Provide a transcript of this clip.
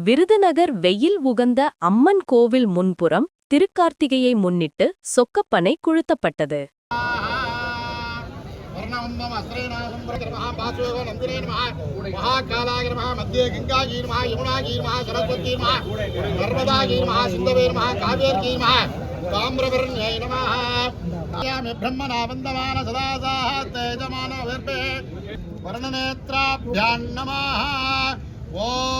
விருதுநகர் வெயில் உகந்த அம்மன் கோவில் முன்புறம் திருக்கார்த்திகையை முன்னிட்டு சொக்கப்பனை கொழுத்தப்பட்டது பிரம்மநாபந்தமான சதாசாக தேஜமான வர்ணநேத்ராபியான் நமாக ஓ